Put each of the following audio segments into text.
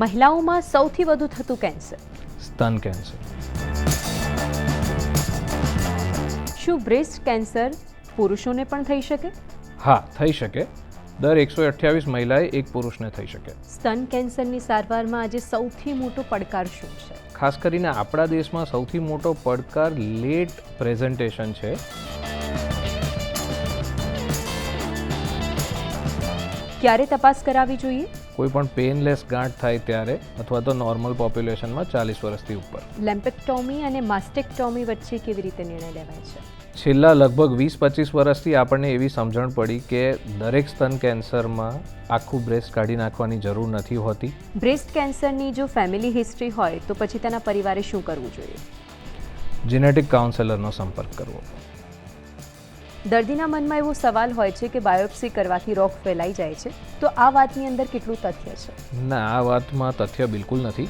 મહિલાઓમાં સૌથી વધુ થતું કેન્સર. સ્તન કેન્સર. શું બ્રેસ્ટ કેન્સર પુરુષોને પણ થઈ શકે? હા થઈ શકે. દર એકસો અઠ્યાવીસ મહિલાએ એક પુરુષને થઈ શકે. સ્તન કેન્સરની સારવારમાં આજે સૌથી મોટો પડકાર શું છે? ખાસ કરીને આપણા દેશમાં સૌથી મોટો પડકાર લેટ પ્રેઝન્ટેશન છે. ક્યારે તપાસ કરાવી જોઈએ? કોઈ પણ પેનલેસ ગાંઠ થાય ત્યારે અથવા તો નોર્મલ પોપ્યુલેશનમાં ચાલીસ વર્ષથી ઉપર. લેમ્પેક્ટોમી અને માસ્ટેક્ટોમી વચ્ચે કેવી રીતે નિર્ણય લેવાય છે? છેલ્લા લગભગ વીસ પચીસ વર્ષથી આપણને એવી સમજણ પડી કે દરેક સ્તન કેન્સરમાં આખું બ્રેસ્ટ કાઢી નાખવાની જરૂર નથી હોતી. બ્રેસ્ટ કેન્સરની જો ફેમિલી હિસ્ટ્રી હોય તો પછી તેના પરિવારે શું કરવું જોઈએ? જેનેટિક કાઉન્સેલરનો સંપર્ક કરવો. દર્દીના મનમાં એવો સવાલ હોય છે કે બાયોપ્સી કરવાથી રોગ ફેલાઈ જાય છે તો આ વાતની અંદર કેટલું તથ્ય છે? ના આ વાતમાં તથ્ય બિલકુલ નથી.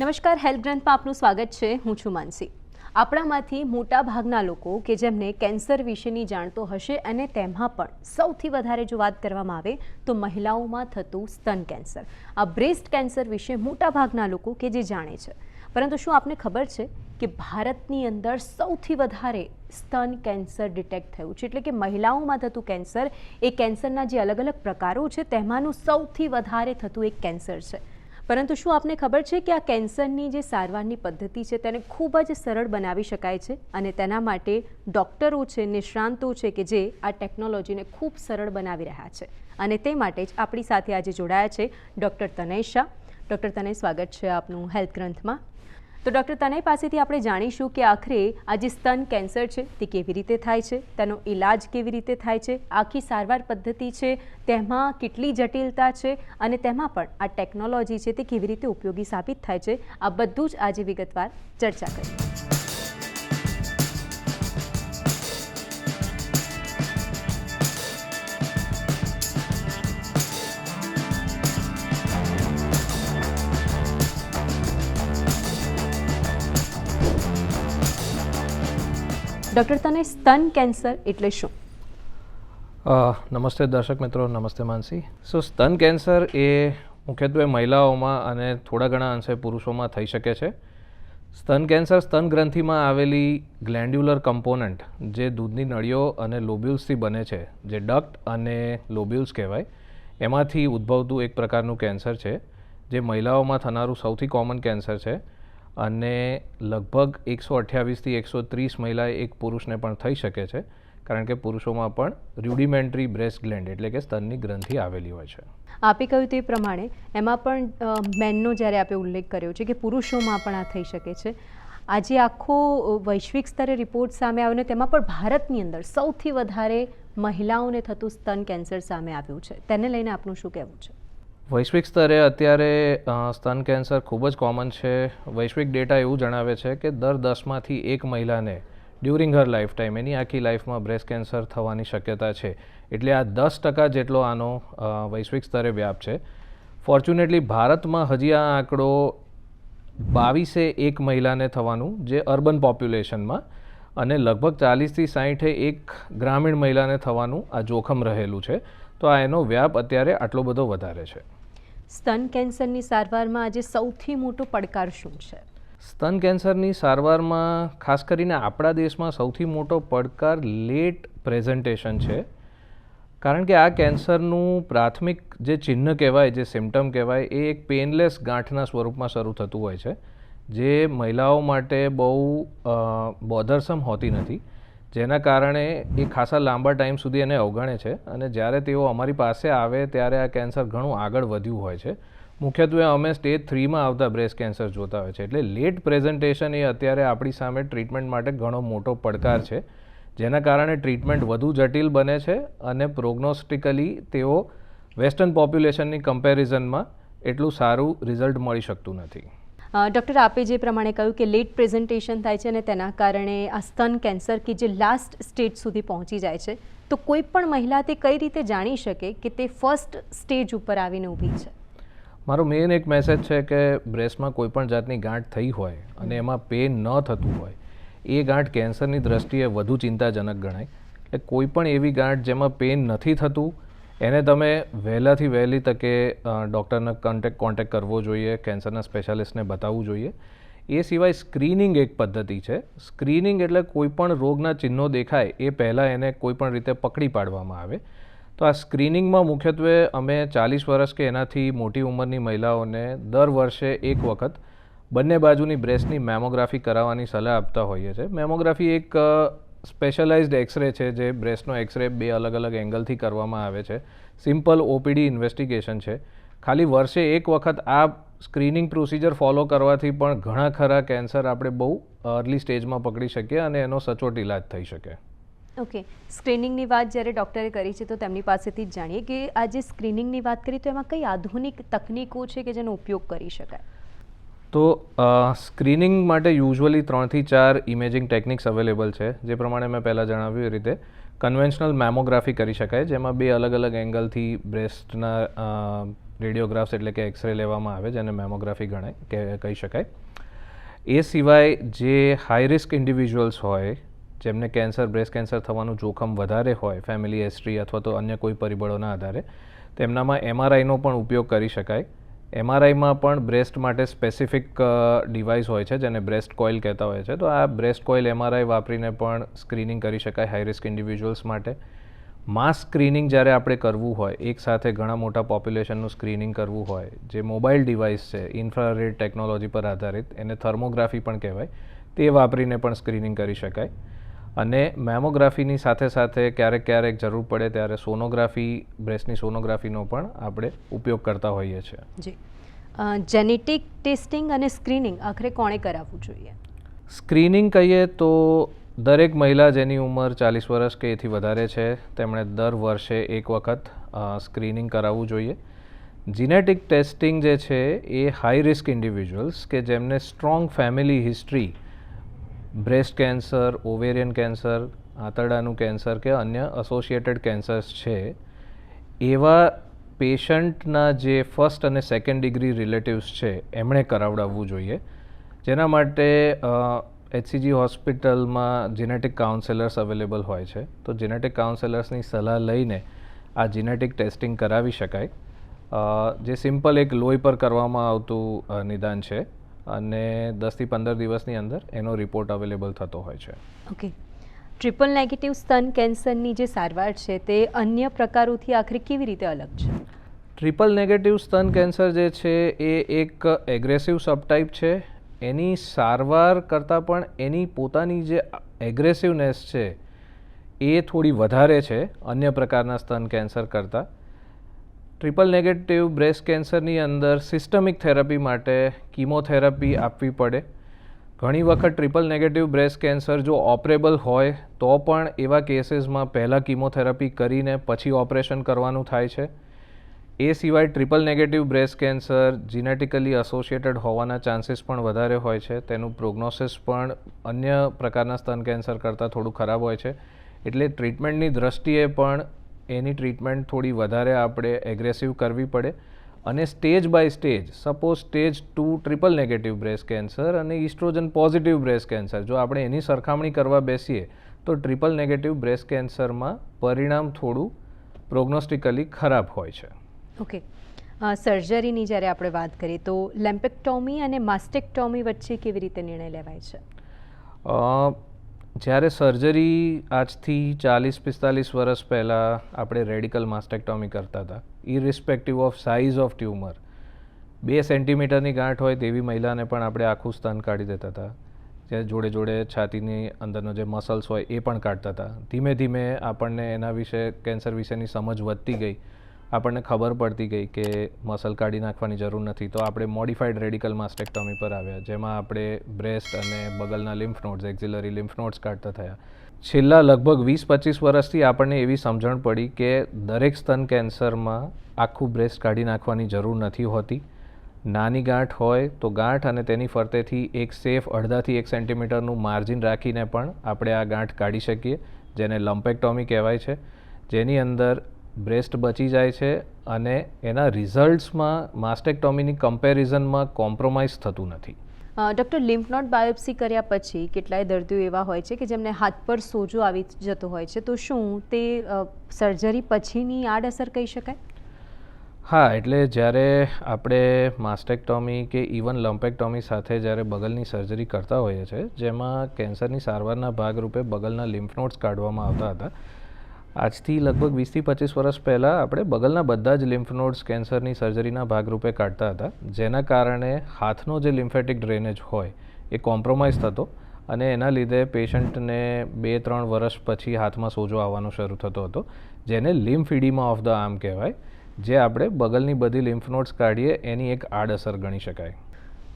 નમસ્કાર હેલ્થ ગ્રંથમાં આપનું સ્વાગત છે. હું છું માનસી. આપણામાંથી મોટા ભાગના લોકો કે જેમને કેન્સર વિશેની જાણતો હશે અને તેમાં પણ સૌથી વધારે જો વાત કરવામાં આવે તો મહિલાઓમાં થતું સ્તન કેન્સર. આ બ્રેસ્ટ કેન્સર વિશે મોટા ભાગના લોકો કે જે જાણે છે. પરંતુ શું આપને ખબર છે કે ભારતની અંદર સૌથી વધારે સ્તન કેન્સર ડિટેક્ટ થયું છે? એટલે કે મહિલાઓમાં થતું કેન્સર, એ કેન્સરના જે અલગ અલગ પ્રકારો છે, તેમાંનું સૌથી વધારે થતું એક કેન્સર છે. પરંતુ શું આપને ખબર છે કે આ કેન્સરની જે સારવારની પદ્ધતિ છે, તેને ખૂબ જ સરળ બનાવી શકાય છે? અને તેના માટે ડૉક્ટરો છે, નિષ્ણાંતો છે કે જે આ ટેકનોલોજીને ખૂબ સરળ બનાવી રહ્યા છે. અને તે માટે જ આપણી સાથે આજે જોડાયા છે ડૉક્ટર તનય શાહ. ડૉક્ટર તનય, સ્વાગત છે આપનું હેલ્થ ગ્રંથમાં. તો ડૉક્ટર તનય પાસેથી આપણે જાણીશું કે આખરે આ જે સ્તન કેન્સર છે, તે કેવી રીતે થાય છે, તેનો ઈલાજ કેવી રીતે થાય છે, આખી સારવાર પદ્ધતિ છે, તેમાં કેટલી જટિલતા છે અને તેમાં પણ આ ટેકનોલોજી છે તે કેવી રીતે ઉપયોગી સાબિત થાય છે, આ બધું જ આજે વિગતવાર ચર્ચા કરીએ. ડૉક્ટર, તને સ્તન કેન્સર એટલે શું? નમસ્તે દર્શક મિત્રો, નમસ્તે માનસી. સો, સ્તન કેન્સર એ મુખ્યત્વે મહિલાઓમાં અને થોડા ઘણા અંશે પુરુષોમાં થઈ શકે છે. સ્તન કેન્સર સ્તન ગ્રંથિમાં આવેલી ગ્લેન્ડ્યુલર કમ્પોનન્ટ, જે દૂધની નળીઓ અને લોબ્યુલ્સથી બને છે, જે ડક્ટ અને લોબ્યુલ્સ કહેવાય, એમાંથી ઉદ્ભવતું એક પ્રકારનું કેન્સર છે, જે મહિલાઓમાં થનારું સૌથી કોમન કેન્સર છે. અને લગભગ એકસો અઠ્યાવીસથી એકસો ત્રીસ મહિલાએ એક પુરુષને પણ થઈ શકે છે, કારણ કે પુરુષોમાં પણ રુડિમેન્ટરી બ્રેસ્ટ ગ્લેન્ડ એટલે કે સ્તનની ગ્રંથિ આવેલી હોય છે. આપે કહ્યું તે પ્રમાણે, એમાં પણ મેનનો જ્યારે આપે ઉલ્લેખ કર્યો છે કે પુરુષોમાં પણ આ થઈ શકે છે. આજે આખો વૈશ્વિક સ્તરે રિપોર્ટ સામે આવ્યો ને તેમાં પણ ભારતની અંદર સૌથી વધારે મહિલાઓને થતું સ્તન કેન્સર સામે આવ્યું છે. તેને લઈને આપનું શું કહેવું છે? વૈશ્વિક સ્તરે અત્યારે સ્તન કેન્સર ખૂબ જ કોમન છે. વૈશ્વિક ડેટા એવું જણાવે છે કે દર દસમાંથી એક મહિલાને ડ્યુરિંગ હર લાઈફ ટાઈમ એની આખી લાઈફમાં બ્રેસ્ટ કેન્સર થવાની શક્યતા છે. એટલે આ દસ ટકા જેટલો આનો વૈશ્વિક સ્તરે વ્યાપ છે. ફોર્ચ્યુનેટલી ભારતમાં હજી આ આંકડો બાવીસે એક મહિલાને થવાનું, જે અર્બન પોપ્યુલેશનમાં, અને લગભગ ચાલીસથી સાહીઠે એક ગ્રામીણ મહિલાને થવાનું આ જોખમ રહેલું છે. તો આ એનો વ્યાપ અત્યારે આટલો બધો વધારે છે. સ્તન કેન્સરની સારવારમાં આજે સૌથી મોટો પડકાર શું છે? સ્તન કેન્સરની સારવારમાં ખાસ કરીને આપણા દેશમાં સૌથી મોટો પડકાર લેટ પ્રેઝન્ટેશન છે. કારણ કે આ કેન્સરનું પ્રાથમિક જે ચિહ્ન કહેવાય જે સિમ્ટમ કહેવાય એ એક પેનલેસ ગાંઠના સ્વરૂપમાં શરૂ થતું હોય છે. જે મહિલાઓ માટે બહુ બોધરસમ હોતી નથી. જેના કારણે એ ખાસા લાંબા ટાઈમ સુધી એને અવગણે છે અને જ્યારે તેઓ અમારી પાસે આવે ત્યારે આ કેન્સર ઘણું આગળ વધ્યું હોય છે. મુખ્યત્વે અમે સ્ટેજ થ્રીમાં આવતા બ્રેસ્ટ કેન્સર જોતા હોય છે. એટલે લેટ પ્રેઝન્ટેશન એ અત્યારે આપણી સામે ટ્રીટમેન્ટ માટે ઘણો મોટો પડકાર છે. જેના કારણે ટ્રીટમેન્ટ વધુ જટિલ બને છે અને પ્રોગ્નોસ્ટિકલી તેઓ વેસ્ટર્ન પોપ્યુલેશનની કમ્પેરિઝનમાં એટલું સારું રિઝલ્ટ મળી શકતું નથી. ડૉક્ટર આપે જે પ્રમાણે કહ્યું કે લેટ પ્રેઝન્ટેશન થાય છે અને તેના કારણે આ સ્તન કેન્સર કે જે લાસ્ટ સ્ટેજ સુધી પહોંચી જાય છે, તો કોઈ પણ મહિલા તે કઈ રીતે જાણી શકે કે તે ફર્સ્ટ સ્ટેજ ઉપર આવીને ઊભી છે? મારો મેઇન એક મેસેજ છે કે બ્રેસ્ટમાં કોઈ પણ જાતની ગાંઠ થઈ હોય અને એમાં પેન ન થતું હોય, એ ગાંઠ કેન્સરની દ્રષ્ટિએ વધુ ચિંતાજનક ગણાય. એટલે કોઈ પણ એવી ગાંઠ જેમાં પેન નથી થતું એને તમે વહેલાથી વહેલી તકે ડૉક્ટરને કોન્ટેક કોન્ટેક કરવો જોઈએ કેન્સરના સ્પેશિયાલિસ્ટને બતાવવું જોઈએ. એ સિવાય સ્ક્રીનિંગ એક પદ્ધતિ છે. સ્ક્રીનિંગ એટલે કોઈપણ રોગના ચિહ્નો દેખાય એ પહેલાં એને કોઈપણ રીતે પકડી પાડવામાં આવે. તો આ સ્ક્રીનિંગમાં મુખ્યત્વે અમે ચાલીસ વર્ષ કે એનાથી મોટી ઉંમરની મહિલાઓને દર વર્ષે એક વખત બંને બાજુની બ્રેસ્ટની મેમોગ્રાફી કરાવવાની સલાહ આપતા હોઈએ છીએ મેમોગ્રાફી એક સ્પેશિયલાઇઝ્ડ એક્સરે છે, જે બ્રેસ્ટનો એક્સરે બે અલગ અલગ એંગલથી કરવામાં આવે છે. સિમ્પલ ઓપીડી ઇન્વેસ્ટિગેશન છે. ખાલી વર્ષે એક વખત આ સ્ક્રીનિંગ પ્રોસિજર ફોલો કરવાથી પણ ઘણા ખરા કેન્સર આપણે બહુ અર્લી સ્ટેજમાં પકડી શકીએ અને એનો સચોટ ઇલાજ થઈ શકે. ઓકે. સ્ક્રીનિંગની વાત જ્યારે ડૉક્ટરે કરી છે, તો તેમની પાસેથી જ જાણીએ કે આ જે સ્ક્રીનિંગની વાત કરી, તો એમાં કઈ આધુનિક તકનીકો છે કે જેનો ઉપયોગ કરી શકાય? તો સ્ક્રીનિંગ માટે યુઝ્યુઅલી ત્રણથી ચાર ઇમેજિંગ ટેકનિક્સ અવેલેબલ છે, જે પ્રમાણે મેં પહેલાં જણાવ્યું એ રીતે. કન્વેન્શનલ મેમોગ્રાફી કરી શકાય, જેમાં બે અલગ અલગ એંગલથી બ્રેસ્ટના રેડિયોગ્રાફ્સ એટલે કે એક્સરે લેવામાં આવે, જેને મેમોગ્રાફી ગણાય કે કહી શકાય. એ સિવાય જે હાઈ રિસ્ક ઇન્ડિવિજ્યુઅલ્સ હોય, જેમને કેન્સર, બ્રેસ્ટ કેન્સર થવાનું જોખમ વધારે હોય, ફેમિલી હિસ્ટ્રી અથવા તો અન્ય કોઈ પરિબળોના આધારે, તેમનામાં એમઆરઆઈનો પણ ઉપયોગ કરી શકાય. એમઆરઆઈમાં પણ બ્રેસ્ટ માટે સ્પેસિફિક ડિવાઇસ હોય છે જેને બ્રેસ્ટ કોઇલ કહેતા હોય છે. તો આ બ્રેસ્ટ કોઇલ એમઆરઆઈ વાપરીને પણ સ્ક્રીનિંગ કરી શકાય હાઈ રિસ્ક ઇન્ડિવિજ્યુઅલ્સ માટે. માસ સ્ક્રીનિંગ જ્યારે આપણે કરવું હોય, એક સાથે ઘણા મોટા પોપ્યુલેશનનું સ્ક્રીનિંગ કરવું હોય, જે મોબાઈલ ડિવાઇસ છે ઇન્ફ્રારેડ ટેકનોલોજી પર આધારિત, એને થર્મોગ્રાફી પણ કહેવાય, તે વાપરીને પણ સ્ક્રીનિંગ કરી શકાય. અને મેમોગ્રાફીની સાથે સાથે ક્યારેક ક્યારેક જરૂર પડે ત્યારે સોનોગ્રાફી બ્રેસ્ટની સોનોગ્રાફીનો પણ આપણે ઉપયોગ કરતા હોઈએ છીએ. જી. જેનેટિક ટેસ્ટિંગ અને સ્ક્રીનિંગ આખરે કોણે કરાવવું જોઈએ? સ્ક્રીનિંગ કહીએ તો દરેક મહિલા જેની ઉંમર ચાલીસ વર્ષ કે એથી વધારે છે તેમણે દર વર્ષે એક વખત સ્ક્રીનિંગ કરાવવું જોઈએ. જીનેટિક ટેસ્ટિંગ જે છે એ હાઈ રિસ્ક ઇન્ડિવિજ્યુઅલ્સ કે જેમને strong family history breast cancer, ovarian cancer, આંતરડાનું cancer કે અન્ય એસોસિએટેડ કેન્સર્સ છે, એવા પેશન્ટના જે ફર્સ્ટ અને સેકન્ડ ડિગ્રી રિલેટિવ્સ છે, એમણે કરાવડાવવું જોઈએ. જેના માટે એચસીજી હોસ્પિટલમાં જીનેટિક કાઉન્સેલર્સ અવેલેબલ હોય છે. તો જીનેટિક કાઉન્સેલર્સની સલાહ લઈને આ જીનેટિક ટેસ્ટિંગ કરાવી શકાય. જે સિમ્પલ એક લોહી પર કરવામાં આવતું નિદાન છે. અને દસથી પંદર દિવસની અંદર એનો રિપોર્ટ અવેલેબલ થતો હોય છે. ઓકે ટ્રિપલ નેગેટિવ સ્તન કેન્સરની જે સારવાર છે તે અન્ય પ્રકારોથી આખરે કેવી રીતે અલગ છે? ટ્રિપલ નેગેટિવ સ્તન કેન્સર જે છે એ એક એગ્રેસિવ સબટાઈપ છે. એની સારવાર કરતાં પણ એની પોતાની જે એગ્રેસિવનેસ છે એ થોડી વધારે છે અન્ય પ્રકારના સ્તન કેન્સર કરતાં. ટ્રિપલ નેગેટિવ બ્રેસ્ટ કેન્સરની અંદર સિસ્ટમિક થેરપી માટે કીમોથેરાપી આપવી પડે. ઘણી વખત ટ્રિપલ નેગેટિવ બ્રેસ્ટ કેન્સર જો ઓપરેબલ હોય, તો પણ એવા કેસીસમાં પહેલાં કીમોથેરાપી કરીને પછી ઓપરેશન કરવાનું થાય છે. એ સિવાય triple negative breast cancer genetically associated હોવાના ચાન્સીસ પણ વધારે હોય છે. તેનું પ્રોગ્નોસિસ પણ અન્ય પ્રકારના સ્તન કેન્સર કરતાં થોડું ખરાબ હોય છે. એટલે ટ્રીટમેન્ટની દ્રષ્ટિએ પણ એની ટ્રીટમેન્ટ થોડી વધારે આપણે એગ્રેસિવ કરવી પડે. અને stage by stage suppose stage two triple negative breast cancer અને ઇસ્ટ્રોજન પોઝિટિવ બ્રેસ્ટ કેન્સર જો આપણે એની સરખામણી કરવા બેસીએ તો ટ્રિપલ નેગેટિવ બ્રેસ્ટ કેન્સરમાં પરિણામ થોડું પ્રોગ્નોસ્ટિકલી ખરાબ હોય છે. ઓકે સર્જરીની જ્યારે આપણે વાત કરીએ તો લેમ્પેક્ટોમી અને માસ્ટેક્ટોમી વચ્ચે કેવી રીતે નિર્ણય લેવાય છે? જ્યારે સર્જરી આજથી ચાલીસ પિસ્તાલીસ વર્ષ પહેલાં આપણે રેડિકલ માસ્ટેક્ટોમી કરતા હતા irrespective of size of tumour બે સેન્ટીમીટરની ગાંઠ હોય તેવી મહિલાને પણ આપણે આખું સ્તન કાઢી દેતા હતા. જે જોડે જોડે છાતીની અંદરનો જે મસલ્સ હોય એ પણ કાઢતા હતા. ધીમે ધીમે આપણને એના વિશે કેન્સર વિશેની સમજ વધતી ગઈ. આપણને ખબર પડતી ગઈ કે મસલ કાઢી નાખવાની જરૂર નથી. તો આપણે મોડિફાઈડ રેડિકલ માસ્ટેક્ટોમી પર આવ્યા, જેમાં આપણે બ્રેસ્ટ અને બગલના lymph nodes, axillary lymph nodes કાઢતા થયા. છેલ્લા લગભગ વીસ પચીસ વર્ષથી આપણને એવી સમજણ પડી કે દરેક સ્તન કેન્સરમાં આખું બ્રેસ્ટ કાઢી નાખવાની જરૂર નથી હોતી. નાની ગાંઠ હોય તો ગાંઠ અને તેની ફરતેથી એક સેફ અડધાથી એક સેન્ટીમીટરનું માર્જિન રાખીને પણ આપણે આ ગાંઠ કાઢી શકીએ, જેને લમ્પેક્ટોમી કહેવાય છે. જેની અંદર બ્રેસ્ટ બચી જાય છે અને એના રિઝલ્ટ્સમાં માસ્ટેક્ટોમીની કમ્પેરિઝનમાં કોમ્પ્રોમાઇઝ થતું નથી. ડૉક્ટર લિમ્ફનોટ બાયોપ્સી કર્યા પછી કેટલાય દર્દીઓ એવા હોય છે કે જેમને હાથ પર સોજો આવી જતો હોય છે તો શું તે સર્જરી પછીની આડઅસર કહી શકાય? હા એટલે જ્યારે આપણે માસ્ટેક્ટોમી કે ઇવન લમ્પેક્ટોમી સાથે જ્યારે બગલની સર્જરી કરતા હોઈએ છીએ જેમાં કેન્સરની સારવારના ભાગરૂપે બગલના લિમ્ફનોટ્સ કાઢવામાં આવતા હતા આજથી લગભગ વીસથી પચીસ વર્ષ પહેલાં આપણે બગલના બધા જ લિમ્ફ નોડ્સ કેન્સરની સર્જરીના ભાગરૂપે કાઢતા હતા. જેના કારણે હાથનો જે લિમ્ફેટિક ડ્રેનેજ હોય એ કોમ્પ્રોમાઇઝ થતો અને એના લીધે પેશન્ટને બે ત્રણ વર્ષ પછી હાથમાં સોજો આવવાનો શરૂ થતો હતો, જેને lymph oedema of the arm કહેવાય, જે આપણે બગલની બધી લિમ્ફ નોડ્સ કાઢીએ એની એક આડઅસર ગણી શકાય.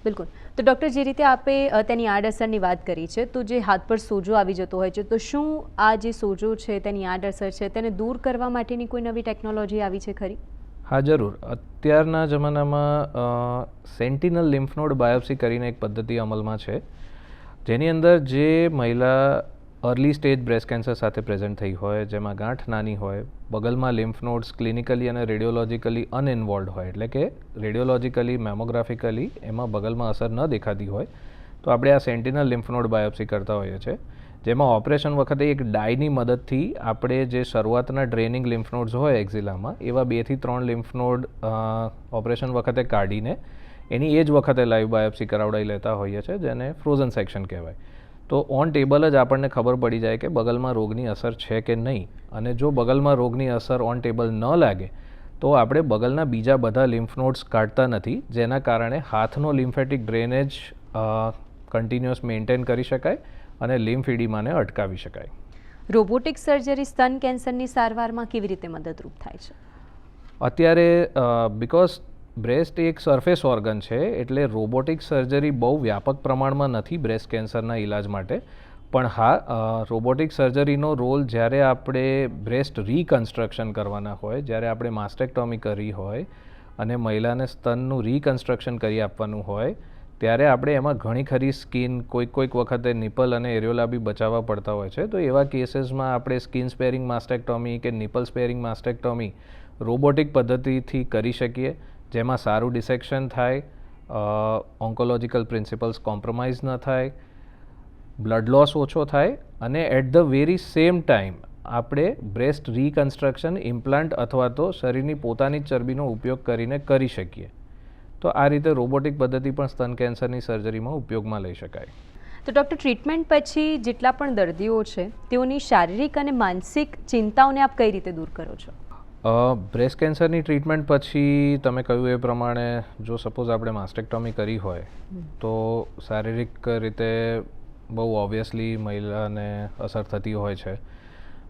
બિલકુલ. તો ડૉક્ટર, જે રીતે આપે તેની આડઅસરની વાત કરી છે, તો જે હાથ પર સોજો આવી જતો હોય છે, તો શું આ જે સોજો છે, તેની આડઅસર છે, તેને દૂર કરવા માટેની કોઈ નવી ટેકનોલોજી આવી છે ખરી? હા, જરૂર. અત્યારના જમાનામાં સેન્ટિનલ લિમ્ફનોડ બાયોપ્સી કરીને એક પદ્ધતિ અમલમાં છે. જેની અંદર જે મહિલા અર્લી સ્ટેજ બ્રેસ્ટ કેન્સર સાથે પ્રેઝન્ટ થઈ હોય, જેમાં ગાંઠ નાની હોય, બગલમાં લિમ્ફ નોડ્સ ક્લિનિકલી અને રેડિયોલોજીકલી અનઇન્વોલ્વ હોય, એટલે કે રેડિયોલોજીકલી મેમોગ્રાફિકલી એમાં બગલમાં અસર ન દેખાતી હોય, તો આપણે આ સેન્ટિનલ લિમ્ફ નોડ બાયોપ્સી કરતા હોઈએ છીએ, જેમાં ઓપરેશન વખતે એક ડાયની મદદથી આપણે જે શરૂઆતના ડ્રેનિંગ લિમ્ફ નોડ્સ હોય એક્ઝિલામાં એવા બેથી ત્રણ લિમ્ફ નોડ ઓપરેશન વખતે કાઢીને એની એ જ વખતે લાઈવ બાયોપ્સી કરાવડાવી લેતા હોઈએ છીએ, જેને ફ્રોઝન સેક્શન કહેવાય. તો ઓન ટેબલ જ આપણને ખબર પડી જાય કે બગલમાં રોગની અસર છે કે નહીં. અને જો બગલમાં રોગની અસર ઓન ટેબલ ન લાગે તો આપણે બગલના બીજા બધા લિમ્ફ નોડ્સ કાઢતા નથી જેના કારણે હાથનો લિમ્ફેટિક ડ્રેનેજ કન્ટિન્યુઅસ મેન્ટેન કરી શકાય અને લિમ્ફ ઇડીમાને અટકાવી શકાય. રોબોટિક સર્જરી સ્તન કેન્સરની સારવારમાં કેવી રીતે મદદરૂપ થાય છે? અત્યારે બિકોઝ બ્રેસ્ટ એક સરફેસ ઓર્ગન છે, એટલે રોબોટિક સર્જરી બહુ વ્યાપક પ્રમાણમાં નથી બ્રેસ્ટ કેન્સરના ઈલાજ માટે. પણ હા રોબોટિક સર્જરીનો રોલ જ્યારે આપણે બ્રેસ્ટ રીકન્સ્ટ્રક્શન કરવાના હોય, જ્યારે આપણે માસ્ટેક્ટોમી કરી હોય અને મહિલાને સ્તનનું રીકન્સ્ટ્રક્શન કરી આપવાનું હોય, ત્યારે આપણે એમાં ઘણી ખરી સ્કિન, કોઈક કોઈક વખતે નિપલ અને એરિયોલા બી બચાવવા પડતા હોય છે. તો એવા કેસીસમાં આપણે સ્કિન સ્પેરિંગ માસ્ટેક્ટોમી કે નિપલ સ્પેરિંગ માસ્ટેક્ટોમી રોબોટિક પદ્ધતિથી કરી શકીએ. જેમાં સારું ડિસેક્શન થાય ઓન્કોલોજીકલ પ્રિન્સિપલ્સ કોમ્પ્રોમાઇઝ ન થાય બ્લડ લોસ ઓછો થાય અને at the very same time આપણે બ્રેસ્ટ રિકન્સ્ટ્રક્શન ઇમ્પ્લાન્ટ અથવા તો શરીરની પોતાની ચરબીનો ઉપયોગ કરીને કરી શકીએ. તો આ રીતે રોબોટિક પદ્ધતિ પણ સ્તન કેન્સરની સર્જરીમાં ઉપયોગમાં લઈ શકાય. તો ડૉક્ટર ટ્રીટમેન્ટ પછી જેટલા પણ દર્દીઓ છે, તેઓની શારીરિક અને માનસિક ચિંતાઓને આપ કઈ રીતે દૂર કરો છો? બ્રેસ્ટ કેન્સરની ટ્રીટમેન્ટ પછી તમે કહ્યું એ પ્રમાણે જો સપોઝ આપણે માસ્ટેક્ટોમી કરી હોય તો શારીરિક રીતે બહુ ઓબ્વિયસલી મહિલાને અસર થતી હોય છે.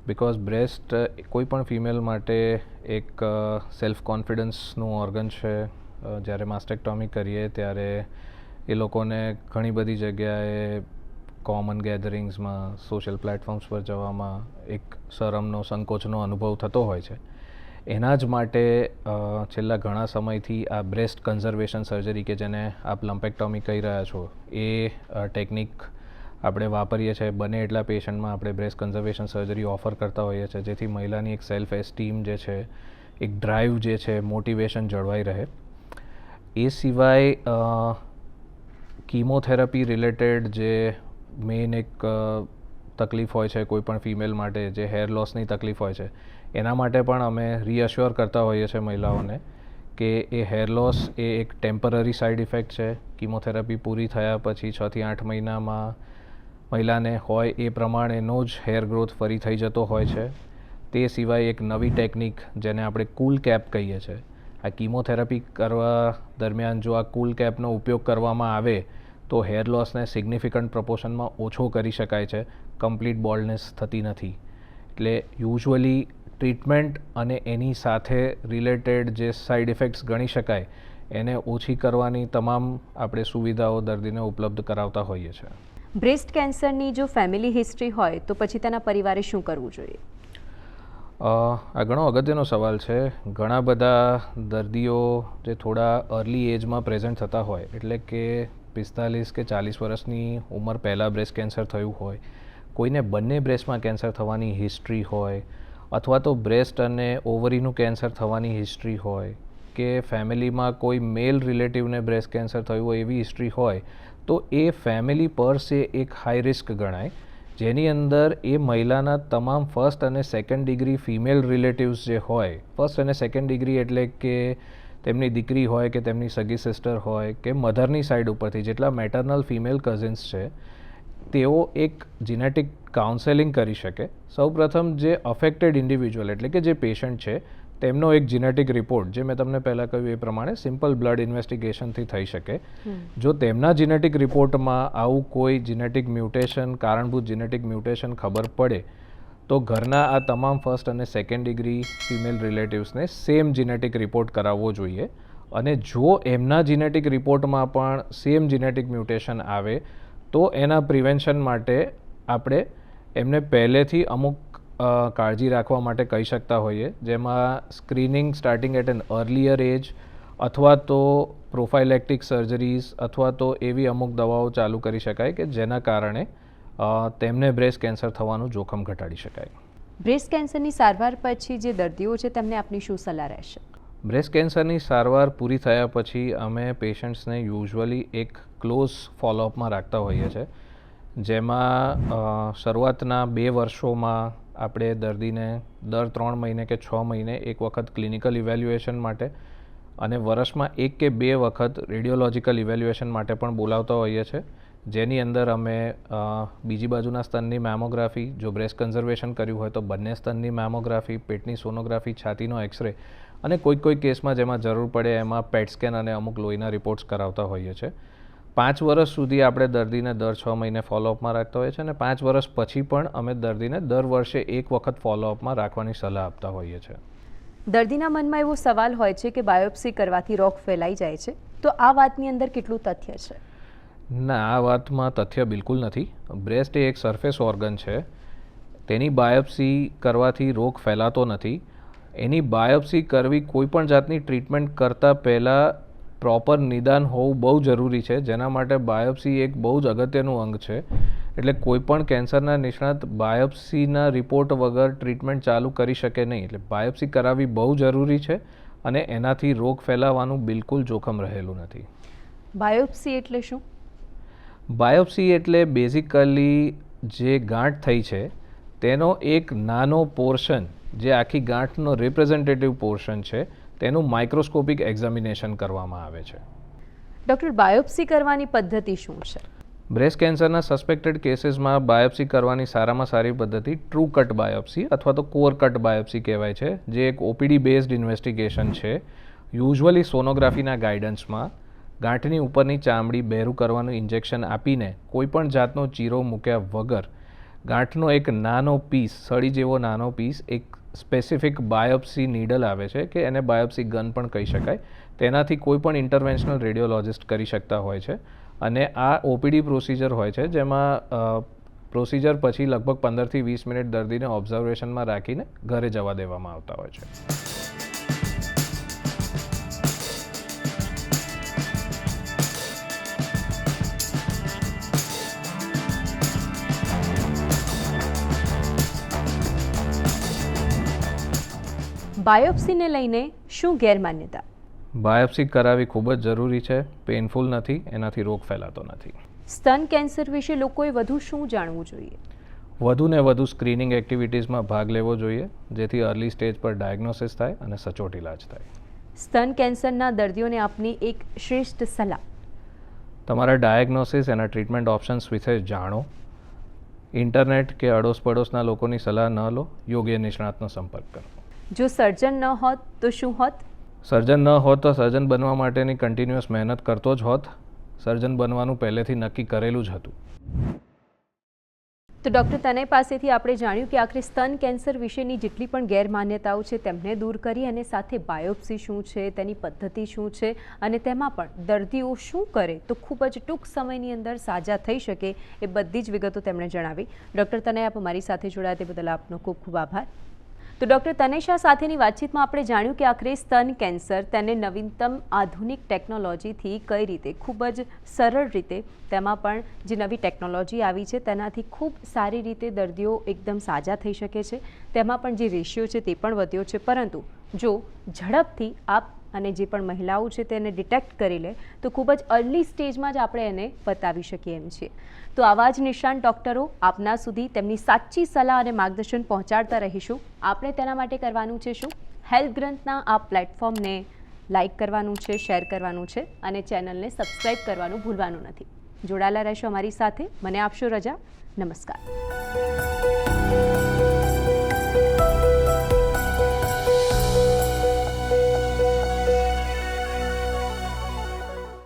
બિકોઝ બ્રેસ્ટ કોઈ પણ ફિમેલ માટે એક સેલ્ફ કોન્ફિડન્સનું ઓર્ગન છે. જ્યારે માસ્ટેક્ટોમી કરીએ ત્યારે એ લોકોને ઘણી બધી જગ્યાએ કોમન ગેધરિંગ્સમાં સોશિયલ પ્લેટફોર્મ્સ પર જવામાં એક શરમનો સંકોચનો અનુભવ થતો હોય છે. એના જ માટે છેલ્લા ઘણા સમયથી આ બ્રેસ્ટ કન્ઝર્વેશન સર્જરી કે જેને આપ લમ્પેક્ટોમી કહી રહ્યા છો, એ ટેકનિક આપણે વાપરીએ છીએ, બને એટલા પેશન્ટમાં આપણે બ્રેસ્ટ કન્ઝર્વેશન સર્જરી ઓફર કરતા હોઈએ છીએ, જેથી મહિલાની એક સેલ્ફ એસ્ટીમ જે છે, એક ડ્રાઈવ જે છે, મોટિવેશન જળવાઈ રહે. એ સિવાય કીમોથેરાપી રિલેટેડ જે મેઇન એક તકલીફ હોય છે, કોઈ પણ ફિમેલ માટે, જે હેર લોસની તકલીફ હોય છે એના માટે પણ અમે રીએશ્યોર કરતા હોઈએ છીએ મહિલાઓને કે એ હેર લોસ એ એક ટેમ્પરરી સાઇડ ઇફેક્ટ છે. કિમોથેરાપી પૂરી થયા પછી છથી આઠ મહિનામાં મહિલાને હોય એ પ્રમાણેનો જ હેર ગ્રોથ ફરી થઈ જતો હોય છે. તે સિવાય એક નવી ટેકનિક જેને આપણે કૂલ કેપ કહીએ છીએ. આ કિમોથેરાપી કરવા દરમિયાન જો આ કૂલ કેપનો ઉપયોગ કરવામાં આવે, તો હેર લોસને સિગ્નિફિકન્ટ પ્રપોર્શનમાં ઓછો કરી શકાય છે. કમ્પ્લીટ બોલ્ડનેસ થતી નથી. એટલે યુઝ્યુઅલી ટ્રીટમેન્ટ અને એની સાથે રિલેટેડ જે સાઇડ ઇફેક્ટ્સ ગણી શકાય એને ઓછી કરવાની તમામ આપણે સુવિધાઓ દર્દીને ઉપલબ્ધ કરાવતા હોઈએ છીએ. બ્રેસ્ટ કેન્સરની જો ફેમિલી હિસ્ટ્રી હોય તો પછી તેના પરિવારે શું કરવું જોઈએ? આ ઘણો અગત્યનો સવાલ છે. ઘણા બધા દર્દીઓ જે થોડા અર્લી એજમાં પ્રેઝન્ટ થતા હોય એટલે કે પિસ્તાલીસ કે ચાલીસ વર્ષની ઉંમર પહેલાં બ્રેસ્ટ કેન્સર થયું હોય કોઈને બંને બ્રેસ્ટમાં કેન્સર થવાની હિસ્ટ્રી હોય અથવા તો બ્રેસ્ટ અને ઓવરીનું કેન્સર થવાની હિસ્ટ્રી હોય કે ફેમિલીમાં કોઈ મેલ રિલેટિવને બ્રેસ્ટ કેન્સર થયું હોય એવી હિસ્ટ્રી હોય, તો એ ફેમિલી પર સે એક હાઈ રિસ્ક ગણાય. જેની અંદર એ મહિલાના તમામ ફર્સ્ટ અને સેકન્ડ ડિગ્રી ફિમેલ રિલેટિવ્સ જે હોય ફર્સ્ટ અને સેકન્ડ ડિગ્રી એટલે કે તેમની દીકરી હોય કે તેમની સગી સિસ્ટર હોય કે મધરની સાઈડ ઉપરથી, જેટલા મેટર્નલ ફિમેલ કઝિન્સ છે તેઓ એક જીનેટિક કાઉન્સેલિંગ કરી શકે. સૌપ્રથમ જે અફેક્ટેડ ઇન્ડિવિજ્યુઅલ એટલે કે જે પેશન્ટ છે તેમનો એક જીનેટિક રિપોર્ટ જે મેં તમને પહેલાં કહ્યું એ પ્રમાણે સિમ્પલ બ્લડ ઇન્વેસ્ટિગેશનથી થઈ શકે. જો તેમના જીનેટિક રિપોર્ટમાં આવું કોઈ જીનેટિક મ્યુટેશન કારણભૂત જીનેટિક મ્યુટેશન ખબર પડે તો ઘરના આ તમામ ફર્સ્ટ અને સેકન્ડ ડિગ્રી ફિમેલ રિલેટિવ્સને સેમ જીનેટિક રિપોર્ટ કરાવવો જોઈએ. અને જો એમના જીનેટિક રિપોર્ટમાં પણ સેમ જીનેટિક મ્યુટેશન આવે તો એના પ્રિવેન્શન માટે આપણે એમને પહેલેથી અમુક કાળજી રાખવા માટે કહી શકતા હોઈએ. જેમાં screening starting at an earlier age અથવા તો પ્રોફાઇલેક્ટિક સર્જરીઝ અથવા તો એવી અમુક દવાઓ ચાલુ કરી શકાય કે જેના કારણે તેમને બ્રેસ્ટ કેન્સર થવાનું જોખમ ઘટાડી શકાય. બ્રેસ્ટ કેન્સરની સારવાર પછી જે દર્દીઓ છે તેમને આપની શું સલાહ રહેશે? બ્રેસ્ટ કેન્સરની સારવાર પૂરી થયા પછી અમે પેશન્ટ્સને યુઝ્યુઅલી એક ક્લોઝ ફોલોઅપમાં રાખતા હોઈએ છીએ જેમાં શરૂઆતના બે વર્ષોમાં આપણે દર્દીને દર ત્રણ મહિને કે છ મહિને એક વખત ક્લિનિકલ ઇવેલ્યુએશન માટે અને વર્ષમાં એક કે બે વખત રેડિયોલોજિકલ ઇવેલ્યુએશન માટે પણ બોલાવતા હોઈએ છીએ જેની અંદર અમે બીજી બાજુના સ્તનની મેમોગ્રાફી, જો બ્રેસ્ટ કન્ઝર્વેશન કર્યું હોય તો બંને સ્તનની મેમોગ્રાફી, પેટની સોનોગ્રાફી, છાતીનો એક્સરે અને કોઈક કોઈ કેસમાં જેમાં જરૂર પડે એમાં પેટ સ્કેન અને અમુક લોહીના રિપોર્ટ્સ કરાવતા હોઈએ છીએ પાંચ વર્ષ સુધી આપણે દર્દીને દર છ મહિને ફોલોઅપમાં રાખતા હોઈએ છીએ અને પાંચ વર્ષ પછી પણ અમે દર્દીને દર વર્ષે એક વખત ફોલોઅપમાં રાખવાની સલાહ આપતા હોઈએ છીએ દર્દીના મનમાં એવો સવાલ હોય છે કે બાયોપ્સી કરવાથી રોગ ફેલાઈ જાય છે. તો આ વાતની અંદર કેટલું તથ્ય છે? ના આ વાતમાં તથ્ય બિલકુલ નથી. બ્રેસ્ટ એ એક સરફેસ ઓર્ગન છે. તેની બાયોપ્સી કરવાથી રોગ ફેલાતો નથી. એની બાયોપ્સી કરવી કોઈ પણ જાતની ટ્રીટમેન્ટ કરતાં પહેલાં પ્રોપર નિદાન હોવું બહુ જરૂરી છે. જેના માટે બાયોપ્સી એક બહુ જ અગત્યનું અંગ છે. એટલે કોઈપણ કેન્સરના નિષ્ણાત બાયોપ્સીના રિપોર્ટ વગર ટ્રીટમેન્ટ ચાલુ કરી શકે નહીં. એટલે બાયોપ્સી કરાવવી બહુ જરૂરી છે અને એનાથી રોગ ફેલાવાનું બિલકુલ જોખમ રહેલું નથી. બાયોપ્સી એટલે શું? બાયોપ્સી એટલે બેઝિકલી જે ગાંઠ થઈ છે તેનો એક નાનો પોર્શન જે આખી ગાંઠનો રિપ્રેઝેન્ટેટિવ પોર્શન છે તેનું માઇક્રોસ્કોપિક એક્ઝામિનેશન કરવામાં આવે છે. ડૉક્ટર બાયોપ્સી કરવાની પદ્ધતિ શું છે? બ્રેસ્ટ કેન્સરના સસ્પેક્ટેડ કેસીસમાં બાયોપ્સી કરવાની સારામાં સારી પદ્ધતિ ટ્રુ કટ બાયોપ્સી અથવા તો કોર કટ બાયોપ્સી કહેવાય છે જે એક ઓપીડી બેઝડ ઇન્વેસ્ટિગેશન છે. યુઝ્યુઅલી સોનોગ્રાફીના ગાઈડન્સમાં ગાંઠની ઉપરની ચામડી બહેરું કરવાનું ઇન્જેક્શન આપીને કોઈપણ જાતનો ચીરો મૂક્યા વગર ગાંઠનો એક નાનો પીસ સળી જેવો નાનો પીસ એક સ્પેસિફિક બાયોપ્સી નીડલ આવે છે કે એને બાયોપ્સી ગન પણ કહી શકાય. તેનાથી કોઈ પણ ઇન્ટરવેન્શનલ રેડિયોલોજિસ્ટ કરી શકતા હોય છે. અને આ ઓપીડી પ્રોસિજર હોય છે, જેમાં પ્રોસિજર પછી લગભગ પંદરથી વીસ મિનિટ દર્દીને ઓબ્ઝર્વેશનમાં રાખીને ઘરે જવા દેવામાં આવતા હોય છે. બાયોપ્સીને લઈને શું ગેરમાન્યતા? બાયોપ્સી કરાવવી ખૂબ જ જરૂરી છે પેઇનફુલ નથી એનાથી રોગ ફેલાતો નથી. સ્તન કેન્સર વિશે લોકોએ વધુ શું જાણવું જોઈએ? વધુને વધુ સ્ક્રીનિંગ એક્ટિવિટીઝમાં ભાગ લેવો જોઈએ જેથી અર્લી સ્ટેજ પર ડાયગ્નોસિસ થાય અને સચોટ ઇલાજ થાય. સ્તન કેન્સરના દર્દીઓને આપની એક શ્રેષ્ઠ સલાહ. તમારા ડાયગ્નોસિસ એના ટ્રીટમેન્ટ ઓપ્શન્સ વિશે જાણો. ઇન્ટરનેટ કે અડોસ પડોશના લોકોની સલાહ ન લો યોગ્ય નિષ્ણાતનો સંપર્ક કરો. જો સર્જન ન હોત તો શું હોત? સર્જન ન હોત તો સર્જન બનવા માટેની કન્ટિન્યુઅસ મહેનત કરતો જ હોત. સર્જન બનવાનું પહેલેથી નક્કી કરેલું જ હતું. તો ડૉક્ટર તનય પાસેથી આપણે જાણ્યું કે આખરે સ્તન કેન્સર વિશેની જેટલી પણ ગેરમાન્યતાઓ છે તેમને દૂર કરી અને સાથે બાયોપ્સી શું છે તેની પદ્ધતિ શું છે અને તેમાં પણ દર્દીઓ શું કરે તો ખૂબ જ ટૂંક સમયની અંદર સાજા થઈ શકે એ બધી જ વિગતો તેમણે જણાવી. ડૉક્ટર તનય આપ અમારી સાથે જોડાયા તે બદલ આપનો ખૂબ ખૂબ આભાર. તો ડૉક્ટર તનેશા સાથેની વાતચીતમાં આપણે જાણ્યું કે આખરે સ્તન કેન્સર તેને નવીનતમ આધુનિક ટેકનોલોજીથી કઈ રીતે, ખૂબ જ સરળ રીતે, તેમાં પણ જે નવી ટેકનોલોજી આવી છે તેનાથી ખૂબ સારી રીતે દર્દીઓ એકદમ સાજા થઈ શકે છે. તેમાં પણ જે રેશિયો છે તે પણ વધ્યો છે. પરંતુ જો ઝડપથી આપ અને જે પણ મહિલાઓ છે તેને ડિટેક્ટ કરી લે, તો ખૂબ જ અર્લી સ્ટેજમાં જ આપણે એને બતાવી શકીએ એમ છીએ. તો આવા જ નિષ્ણાંત ડૉક્ટરો આપના સુધી તેમની સાચી સલાહ અને માર્ગદર્શન પહોંચાડતા રહીશું. આપણે તેના માટે કરવાનું છે શું? હેલ્થ ગ્રંથના આ પ્લેટફોર્મને લાઇક કરવાનું છે શેર કરવાનું છે અને ચેનલને સબસ્ક્રાઈબ કરવાનું ભૂલવાનું નથી. જોડાયેલા રહેશો અમારી સાથે. મને આપશો રજા? નમસ્કાર.